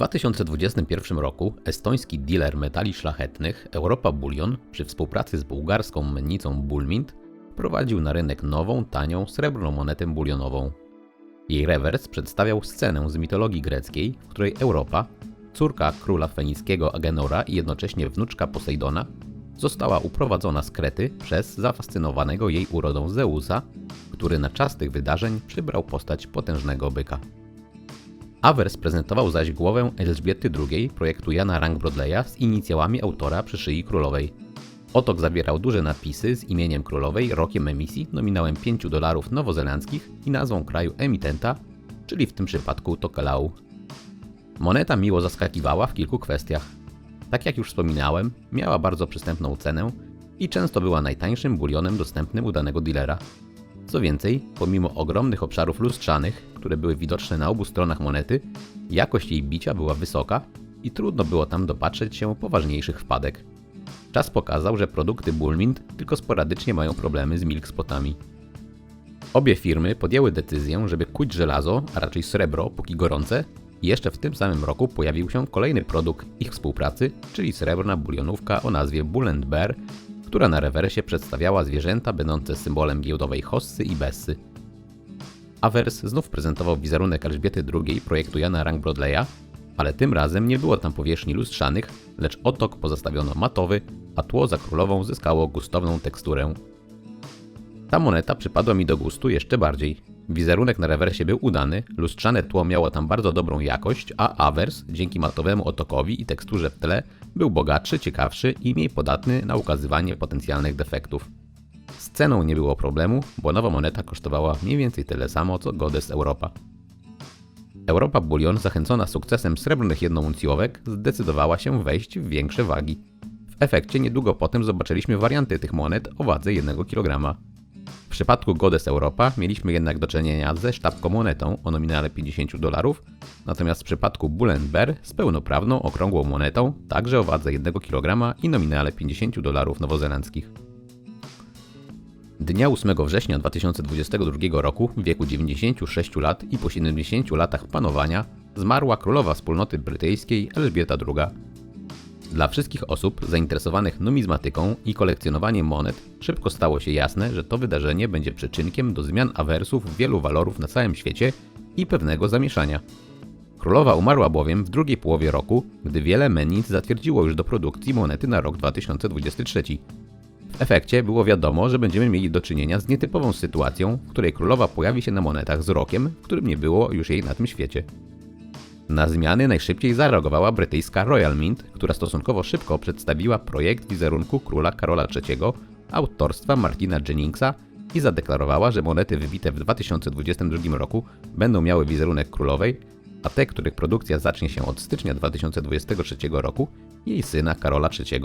2021 roku estoński dealer metali szlachetnych Europa Bullion przy współpracy z bułgarską mennicą Bulmint prowadził na rynek nową, tanią, srebrną monetę bulionową. Jej rewers przedstawiał scenę z mitologii greckiej, w której Europa, córka króla fenickiego Agenora i jednocześnie wnuczka Posejdona, została uprowadzona z Krety przez zafascynowanego jej urodą Zeusa, który na czas tych wydarzeń przybrał postać potężnego byka. Avers prezentował zaś głowę Elżbiety II projektu Jana Rangbrodleya z inicjałami autora przy szyi królowej. Otok zawierał duże napisy z imieniem królowej, rokiem emisji, nominałem 5 dolarów nowozelandzkich i nazwą kraju emitenta, czyli w tym przypadku Tokelau. Moneta miło zaskakiwała w kilku kwestiach. Tak jak już wspominałem, miała bardzo przystępną cenę i często była najtańszym bulionem dostępnym u danego dealera. Co więcej, pomimo ogromnych obszarów lustrzanych, które były widoczne na obu stronach monety, jakość jej bicia była wysoka i trudno było tam dopatrzeć się poważniejszych wpadek. Czas pokazał, że produkty Bullmint tylko sporadycznie mają problemy z milk spotami. Obie firmy podjęły decyzję, żeby kuć żelazo, a raczej srebro, póki gorące, i jeszcze w tym samym roku pojawił się kolejny produkt ich współpracy, czyli srebrna bulionówka o nazwie Bull Bear, która na rewersie przedstawiała zwierzęta będące symbolem giełdowej hossy i bessy. Avers znów prezentował wizerunek Elżbiety II projektu Jana Rangbrodleya, ale tym razem nie było tam powierzchni lustrzanych, lecz otok pozostawiono matowy, a tło za królową zyskało gustowną teksturę. Ta moneta przypadła mi do gustu jeszcze bardziej. Wizerunek na rewersie był udany, lustrzane tło miało tam bardzo dobrą jakość, a awers, dzięki matowemu otokowi i teksturze w tle, był bogatszy, ciekawszy i mniej podatny na ukazywanie potencjalnych defektów. Z ceną nie było problemu, bo nowa moneta kosztowała mniej więcej tyle samo co Godes Europa. Europa Bullion, zachęcona sukcesem srebrnych jednouncjówek, zdecydowała się wejść w większe wagi. W efekcie niedługo potem zobaczyliśmy warianty tych monet o wadze 1 kg. W przypadku Godes Europa mieliśmy jednak do czynienia ze sztabką monetą o nominale 50 dolarów, natomiast w przypadku Bullen Bear z pełnoprawną okrągłą monetą, także o wadze 1 kg i nominale 50 dolarów nowozelandzkich. Dnia 8 września 2022 roku, w wieku 96 lat i po 70 latach panowania, zmarła królowa wspólnoty brytyjskiej Elżbieta II. Dla wszystkich osób zainteresowanych numizmatyką i kolekcjonowaniem monet szybko stało się jasne, że to wydarzenie będzie przyczynkiem do zmian awersów wielu walorów na całym świecie i pewnego zamieszania. Królowa umarła bowiem w drugiej połowie roku, gdy wiele mennic zatwierdziło już do produkcji monety na rok 2023. W efekcie było wiadomo, że będziemy mieli do czynienia z nietypową sytuacją, w której królowa pojawi się na monetach z rokiem, którym nie było już jej na tym świecie. Na zmiany najszybciej zareagowała brytyjska Royal Mint, która stosunkowo szybko przedstawiła projekt wizerunku króla Karola III autorstwa Martina Jenningsa i zadeklarowała, że monety wybite w 2022 roku będą miały wizerunek królowej, a te, których produkcja zacznie się od stycznia 2023 roku, jej syna Karola III.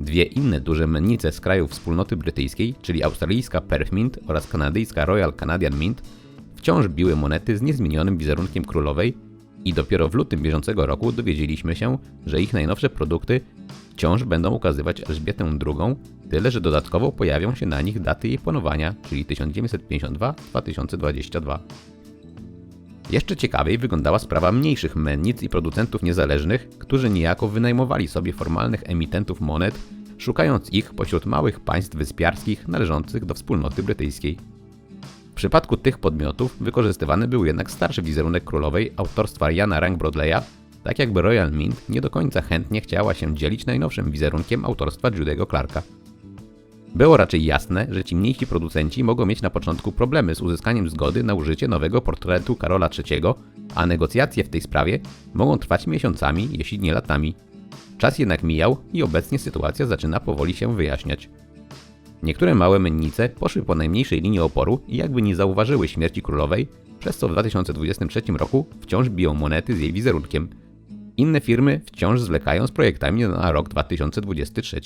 Dwie inne duże mennice z krajów wspólnoty brytyjskiej, czyli australijska Perth Mint oraz kanadyjska Royal Canadian Mint, wciąż biły monety z niezmienionym wizerunkiem królowej i dopiero w lutym bieżącego roku dowiedzieliśmy się, że ich najnowsze produkty wciąż będą ukazywać Elżbietę II, tyle że dodatkowo pojawią się na nich daty jej panowania, czyli 1952-2022. Jeszcze ciekawiej wyglądała sprawa mniejszych mennic i producentów niezależnych, którzy niejako wynajmowali sobie formalnych emitentów monet, szukając ich pośród małych państw wyspiarskich należących do wspólnoty brytyjskiej. W przypadku tych podmiotów wykorzystywany był jednak starszy wizerunek królowej autorstwa Jana Rangbrodleya, tak jakby Royal Mint nie do końca chętnie chciała się dzielić najnowszym wizerunkiem autorstwa Judego Clarka. Było raczej jasne, że ci mniejsi producenci mogą mieć na początku problemy z uzyskaniem zgody na użycie nowego portretu Karola III, a negocjacje w tej sprawie mogą trwać miesiącami, jeśli nie latami. Czas jednak mijał i obecnie sytuacja zaczyna powoli się wyjaśniać. Niektóre małe mennice poszły po najmniejszej linii oporu i jakby nie zauważyły śmierci królowej, przez co w 2023 roku wciąż biją monety z jej wizerunkiem. Inne firmy wciąż zwlekają z projektami na rok 2023.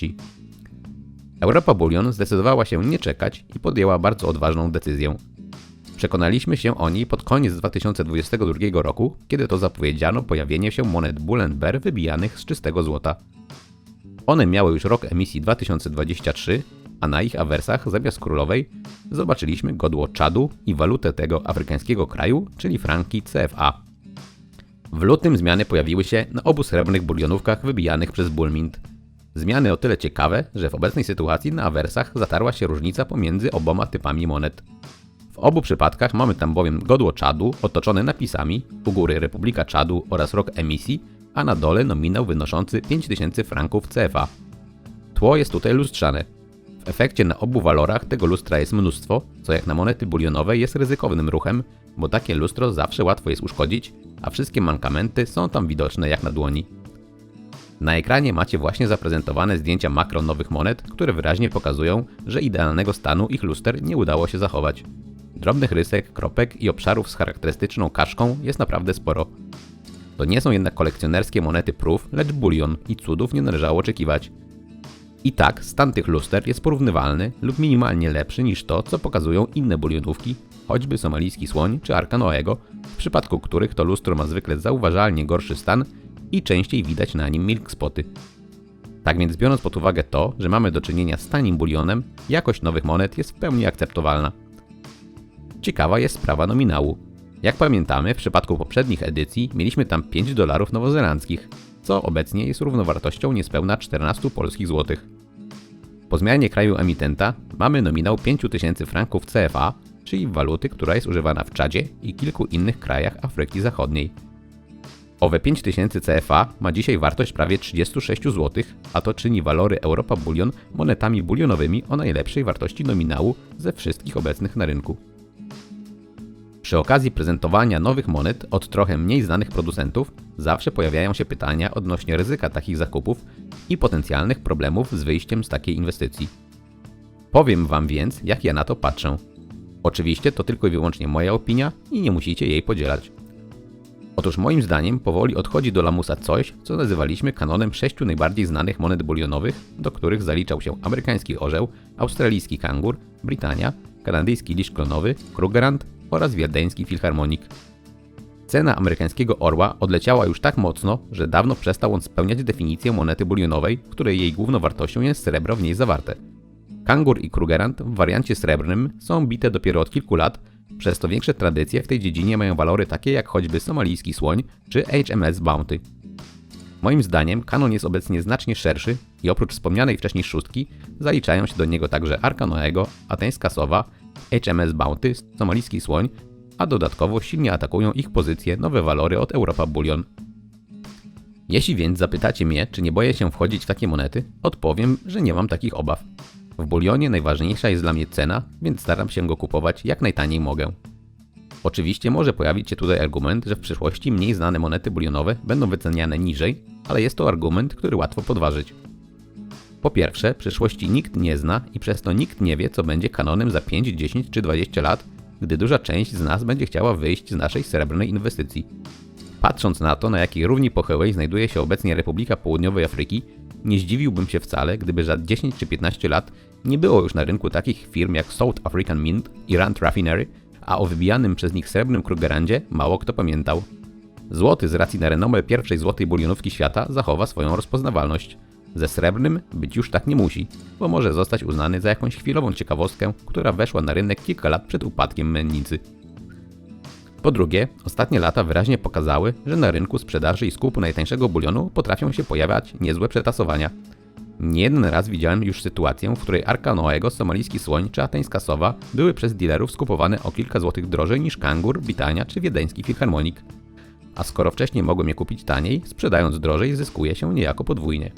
Europa Bullion zdecydowała się nie czekać i podjęła bardzo odważną decyzję. Przekonaliśmy się o niej pod koniec 2022 roku, kiedy to zapowiedziano pojawienie się monet Bull Bear wybijanych z czystego złota. One miały już rok emisji 2023, a na ich awersach zamiast królowej zobaczyliśmy godło Czadu i walutę tego afrykańskiego kraju, czyli franki CFA. W lutym zmiany pojawiły się na obu srebrnych bulionówkach wybijanych przez Bullmint. Zmiany o tyle ciekawe, że w obecnej sytuacji na awersach zatarła się różnica pomiędzy oboma typami monet. W obu przypadkach mamy tam bowiem godło Czadu otoczone napisami, u góry Republika Czadu oraz rok emisji, a na dole nominał wynoszący 5000 franków CFA. Tło jest tutaj lustrzane. W efekcie na obu walorach tego lustra jest mnóstwo, co jak na monety bulionowe jest ryzykownym ruchem, bo takie lustro zawsze łatwo jest uszkodzić, a wszystkie mankamenty są tam widoczne jak na dłoni. Na ekranie macie właśnie zaprezentowane zdjęcia makro nowych monet, które wyraźnie pokazują, że idealnego stanu ich luster nie udało się zachować. Drobnych rysek, kropek i obszarów z charakterystyczną kaszką jest naprawdę sporo. To nie są jednak kolekcjonerskie monety proof, lecz bulion i cudów nie należało oczekiwać. I tak stan tych luster jest porównywalny lub minimalnie lepszy niż to, co pokazują inne bulionówki, choćby somalijski słoń czy Arka Noego, w przypadku których to lustro ma zwykle zauważalnie gorszy stan i częściej widać na nim milk spoty. Tak więc biorąc pod uwagę to, że mamy do czynienia z tanim bulionem, jakość nowych monet jest w pełni akceptowalna. Ciekawa jest sprawa nominału. Jak pamiętamy, w przypadku poprzednich edycji mieliśmy tam 5 dolarów nowozelandzkich, co obecnie jest równowartością niespełna 14 polskich złotych. Po zmianie kraju emitenta mamy nominał 5000 franków CFA, czyli waluty, która jest używana w Czadzie i kilku innych krajach Afryki Zachodniej. Owe 5000 CFA ma dzisiaj wartość prawie 36 zł, a to czyni walory Europa Bullion monetami bulionowymi o najlepszej wartości nominału ze wszystkich obecnych na rynku. Przy okazji prezentowania nowych monet od trochę mniej znanych producentów zawsze pojawiają się pytania odnośnie ryzyka takich zakupów i potencjalnych problemów z wyjściem z takiej inwestycji. Powiem Wam więc, jak ja na to patrzę. Oczywiście to tylko i wyłącznie moja opinia i nie musicie jej podzielać. Otóż moim zdaniem powoli odchodzi do lamusa coś, co nazywaliśmy kanonem sześciu najbardziej znanych monet bulionowych, do których zaliczał się amerykański orzeł, australijski kangur, Brytania, kanadyjski lisz klonowy, Krugerrand oraz wiedeński filharmonik. Cena amerykańskiego orła odleciała już tak mocno, że dawno przestał on spełniać definicję monety bulionowej, której jej główną wartością jest srebro w niej zawarte. Kangur i Krugerrand w wariancie srebrnym są bite dopiero od kilku lat, przez to większe tradycje w tej dziedzinie mają walory takie jak choćby somalijski słoń czy HMS Bounty. Moim zdaniem kanon jest obecnie znacznie szerszy i oprócz wspomnianej wcześniej szóstki zaliczają się do niego także Arka Noego, Ateńska Sowa, HMS Bounty, somalijski słoń, a dodatkowo silnie atakują ich pozycje nowe walory od Europa Bullion. Jeśli więc zapytacie mnie, czy nie boję się wchodzić w takie monety, odpowiem, że nie mam takich obaw. W bulionie najważniejsza jest dla mnie cena, więc staram się go kupować jak najtaniej mogę. Oczywiście może pojawić się tutaj argument, że w przyszłości mniej znane monety bulionowe będą wyceniane niżej, ale jest to argument, który łatwo podważyć. Po pierwsze, przyszłości nikt nie zna i przez to nikt nie wie, co będzie kanonem za 5, 10 czy 20 lat, gdy duża część z nas będzie chciała wyjść z naszej srebrnej inwestycji. Patrząc na to, na jakiej równi pochyłej znajduje się obecnie Republika Południowej Afryki, nie zdziwiłbym się wcale, gdyby za 10 czy 15 lat nie było już na rynku takich firm jak South African Mint i Rand Raffinery, a o wybijanym przez nich srebrnym Krugerandzie mało kto pamiętał. Złoty z racji na renomę pierwszej złotej bulionówki świata zachowa swoją rozpoznawalność. Ze srebrnym być już tak nie musi, bo może zostać uznany za jakąś chwilową ciekawostkę, która weszła na rynek kilka lat przed upadkiem mennicy. Po drugie, ostatnie lata wyraźnie pokazały, że na rynku sprzedaży i skupu najtańszego bulionu potrafią się pojawiać niezłe przetasowania. Nie jeden raz widziałem już sytuację, w której Arka Noego, somalijski słoń czy ateńska sowa były przez dealerów skupowane o kilka złotych drożej niż kangur, bitania czy wiedeński filharmonik. A skoro wcześniej mogłem je kupić taniej, sprzedając drożej zyskuje się niejako podwójnie.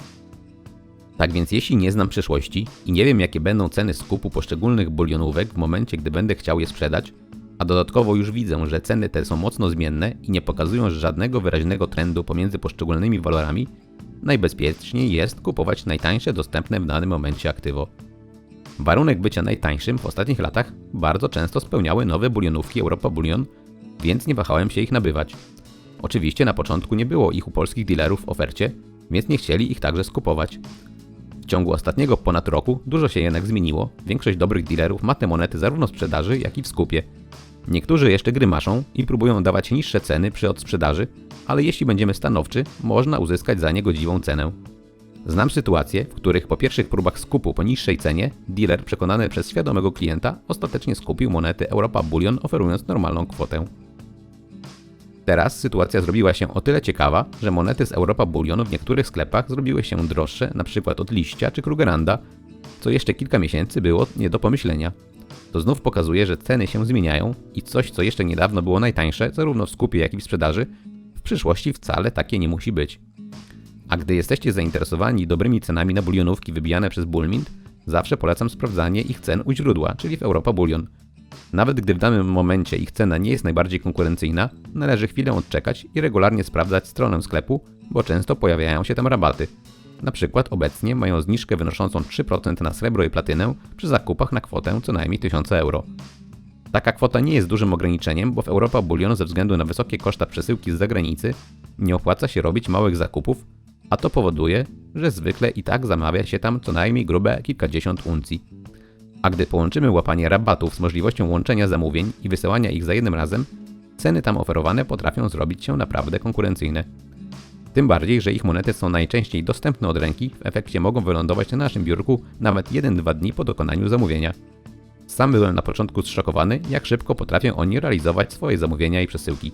Tak więc jeśli nie znam przyszłości i nie wiem jakie będą ceny skupu poszczególnych bulionówek w momencie, gdy będę chciał je sprzedać, a dodatkowo już widzę, że ceny te są mocno zmienne i nie pokazują żadnego wyraźnego trendu pomiędzy poszczególnymi walorami, najbezpieczniej jest kupować najtańsze dostępne w danym momencie aktywo. Warunek bycia najtańszym w ostatnich latach bardzo często spełniały nowe bulionówki Europa Bullion, więc nie wahałem się ich nabywać. Oczywiście na początku nie było ich u polskich dealerów w ofercie, więc nie chcieli ich także skupować. W ciągu ostatniego ponad roku dużo się jednak zmieniło. Większość dobrych dealerów ma te monety zarówno w sprzedaży, jak i w skupie. Niektórzy jeszcze grymaszą i próbują dawać niższe ceny przy odsprzedaży, ale jeśli będziemy stanowczy, można uzyskać za nie godziwą cenę. Znam sytuacje, w których po pierwszych próbach skupu po niższej cenie, dealer przekonany przez świadomego klienta ostatecznie skupił monety Europa Bullion oferując normalną kwotę. Teraz sytuacja zrobiła się o tyle ciekawa, że monety z Europa Bullion w niektórych sklepach zrobiły się droższe, np. od liścia czy Krugeranda, co jeszcze kilka miesięcy było nie do pomyślenia. To znów pokazuje, że ceny się zmieniają i coś, co jeszcze niedawno było najtańsze, zarówno w skupie, jak i w sprzedaży, w przyszłości wcale takie nie musi być. A gdy jesteście zainteresowani dobrymi cenami na bulionówki wybijane przez Bullmint, zawsze polecam sprawdzanie ich cen u źródła, czyli w Europa Bullion. Nawet gdy w danym momencie ich cena nie jest najbardziej konkurencyjna, należy chwilę odczekać i regularnie sprawdzać stronę sklepu, bo często pojawiają się tam rabaty. Na przykład obecnie mają zniżkę wynoszącą 3% na srebro i platynę przy zakupach na kwotę co najmniej 1000 euro. Taka kwota nie jest dużym ograniczeniem, bo w Europa Bullion ze względu na wysokie koszta przesyłki z zagranicy nie opłaca się robić małych zakupów, a to powoduje, że zwykle i tak zamawia się tam co najmniej grube kilkadziesiąt uncji. A gdy połączymy łapanie rabatów z możliwością łączenia zamówień i wysyłania ich za jednym razem, ceny tam oferowane potrafią zrobić się naprawdę konkurencyjne. Tym bardziej, że ich monety są najczęściej dostępne od ręki, w efekcie mogą wylądować na naszym biurku nawet 1-2 dni po dokonaniu zamówienia. Sam byłem na początku zszokowany, jak szybko potrafią oni realizować swoje zamówienia i przesyłki.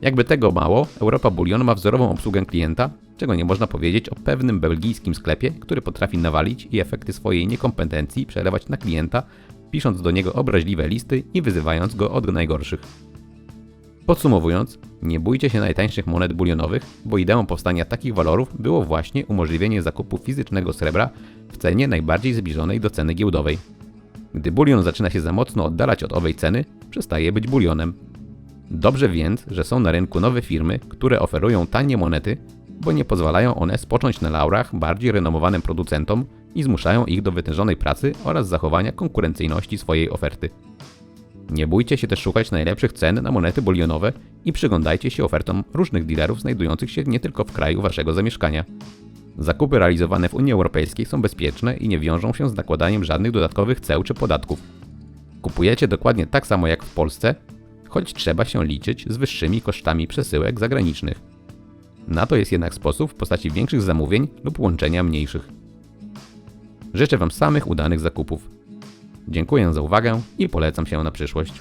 Jakby tego mało, Europa Bullion ma wzorową obsługę klienta, czego nie można powiedzieć o pewnym belgijskim sklepie, który potrafi nawalić i efekty swojej niekompetencji przelewać na klienta, pisząc do niego obraźliwe listy i wyzywając go od najgorszych. Podsumowując, nie bójcie się najtańszych monet bulionowych, bo ideą powstania takich walorów było właśnie umożliwienie zakupu fizycznego srebra w cenie najbardziej zbliżonej do ceny giełdowej. Gdy bulion zaczyna się za mocno oddalać od owej ceny, przestaje być bulionem. Dobrze więc, że są na rynku nowe firmy, które oferują tanie monety, bo nie pozwalają one spocząć na laurach bardziej renomowanym producentom i zmuszają ich do wytężonej pracy oraz zachowania konkurencyjności swojej oferty. Nie bójcie się też szukać najlepszych cen na monety bulionowe i przyglądajcie się ofertom różnych dealerów znajdujących się nie tylko w kraju waszego zamieszkania. Zakupy realizowane w Unii Europejskiej są bezpieczne i nie wiążą się z nakładaniem żadnych dodatkowych ceł czy podatków. Kupujecie dokładnie tak samo jak w Polsce, choć trzeba się liczyć z wyższymi kosztami przesyłek zagranicznych. Na to jest jednak sposób w postaci większych zamówień lub łączenia mniejszych. Życzę Wam samych udanych zakupów. Dziękuję za uwagę i polecam się na przyszłość.